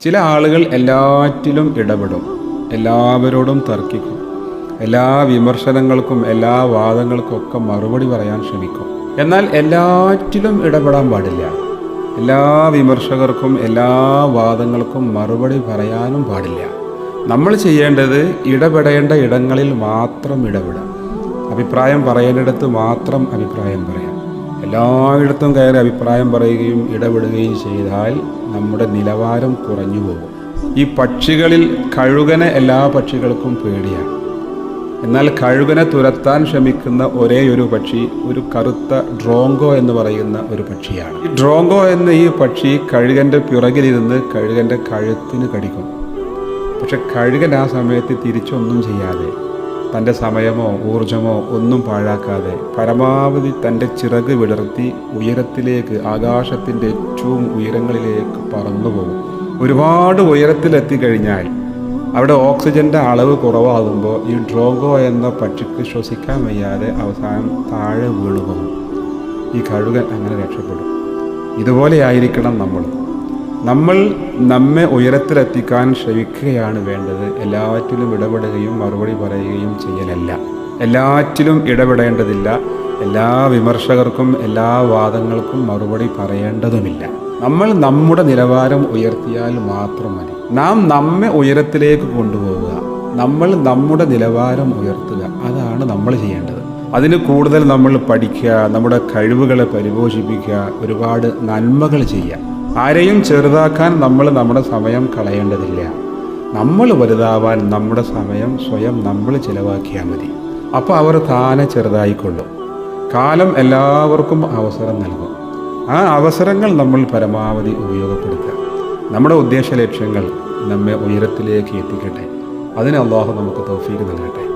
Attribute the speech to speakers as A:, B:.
A: ചില ആളുകൾ എല്ലാറ്റിലും ഇടപെടും. എല്ലാവരോടും തർക്കിക്കും. എല്ലാ വിമർശനങ്ങൾക്കും എല്ലാ വാദങ്ങൾക്കും ഒക്കെ മറുപടി പറയാൻ ശ്രമിക്കും. എന്നാൽ എല്ലാറ്റിലും ഇടപെടാൻ പാടില്ല. എല്ലാ വിമർശകർക്കും എല്ലാ വാദങ്ങൾക്കും മറുപടി പറയാനും പാടില്ല. നമ്മൾ ചെയ്യേണ്ടത് ഇടപെടേണ്ട ഇടങ്ങളിൽ മാത്രം ഇടപെടാം അഭിപ്രായം പറയേണ്ടിടത്ത് മാത്രം അഭിപ്രായം പറയാം. എല്ലായിടത്തും കയറി അഭിപ്രായം പറയുകയും ഇടപെടുകയും ചെയ്താൽ നമ്മുടെ നിലവാരം കുറഞ്ഞു പോകും. ഈ പക്ഷികളിൽ കഴുകനെ എല്ലാ പക്ഷികൾക്കും പേടിയാണ്. എന്നാൽ കഴുകനെ തുരത്താൻ ശ്രമിക്കുന്ന ഒരേ ഒരു പക്ഷി ഒരു കറുത്ത ഡ്രോങ്കോ എന്ന് പറയുന്ന ഒരു പക്ഷിയാണ്. ഈ ഡ്രോങ്കോ എന്ന ഈ പക്ഷി കഴുകന്റെ പിറകിലിരുന്ന് കഴുകന്റെ കഴുത്തിന് കടിക്കും. പക്ഷെ കഴുകൻ ആ സമയത്ത് തിരിച്ചൊന്നും ചെയ്യാതെ തന്റെ സമയമോ ഊർജമോ ഒന്നും പാഴാക്കാതെ പരമാവധി തന്റെ ചിറക് വിടർത്തി ഉയരത്തിലേക്ക് ആകാശത്തിന്റെ ഏറ്റവും ഉയരങ്ങളിലേക്ക് പറന്നു പോകും. ഒരുപാട് ഉയരത്തിലെത്തിക്കഴിഞ്ഞാൽ അവിടെ ഓക്സിജന്റെ അളവ് കുറവാകുമ്പോൾ ഈ ഡ്രോഗോ എന്ന പക്ഷിക്ക് ശ്വസിക്കാൻ വയ്യാതെ അവസാനം താഴെ വീണു പോകും. ഈ കഴുകൻ അങ്ങനെ രക്ഷപ്പെടും. ഇതുപോലെയായിരിക്കണം നമ്മൾ. നമ്മൾ നമ്മെ ഉയരത്തിലെത്തിക്കാൻ ശ്രമിക്കുകയാണ് വേണ്ടത്. എല്ലാറ്റിലും ഇടപെടുകയും മറുപടി പറയുകയും ചെയ്യലല്ല. എല്ലാറ്റിലും ഇടപെടേണ്ടതില്ല. എല്ലാ വിമർശകർക്കും എല്ലാ വാദങ്ങൾക്കും മറുപടി പറയേണ്ടതുമില്ല. നമ്മൾ നമ്മുടെ നിലവാരം ഉയർത്തിയാൽ മാത്രം മതി. നാം നമ്മെ ഉയരത്തിലേക്ക് കൊണ്ടുപോവുക. നമ്മൾ നമ്മുടെ നിലവാരം ഉയർത്തുക. അതാണ് നമ്മൾ ചെയ്യേണ്ടത്. അതിന് കൂടുതൽ നമ്മൾ പഠിക്കുക നമ്മുടെ കഴിവുകളെ പരിപോഷിപ്പിക്കുക ഒരുപാട് നന്മകൾ ചെയ്യുക. ആരെയും ചെറുതാക്കാൻ നമ്മൾ നമ്മുടെ സമയം കളയേണ്ടതില്ല. നമ്മൾ വലുതാവാൻ നമ്മുടെ സമയം സ്വയം നമ്മൾ ചിലവാക്കിയാൽ മതി. അപ്പോൾ അവർ താനെ ചെറുതായിക്കൊള്ളും. കാലം എല്ലാവർക്കും അവസരം നൽകും. ആ അവസരങ്ങൾ നമ്മൾ പരമാവധി ഉപയോഗപ്പെടുത്തുക. നമ്മുടെ ഉദ്ദേശ ലക്ഷ്യങ്ങൾ നമ്മെ ഉയരത്തിലേക്ക് എത്തിക്കട്ടെ. അതിന് അള്ളാഹു നമുക്ക് തോഫീക്ക് നൽകട്ടെ.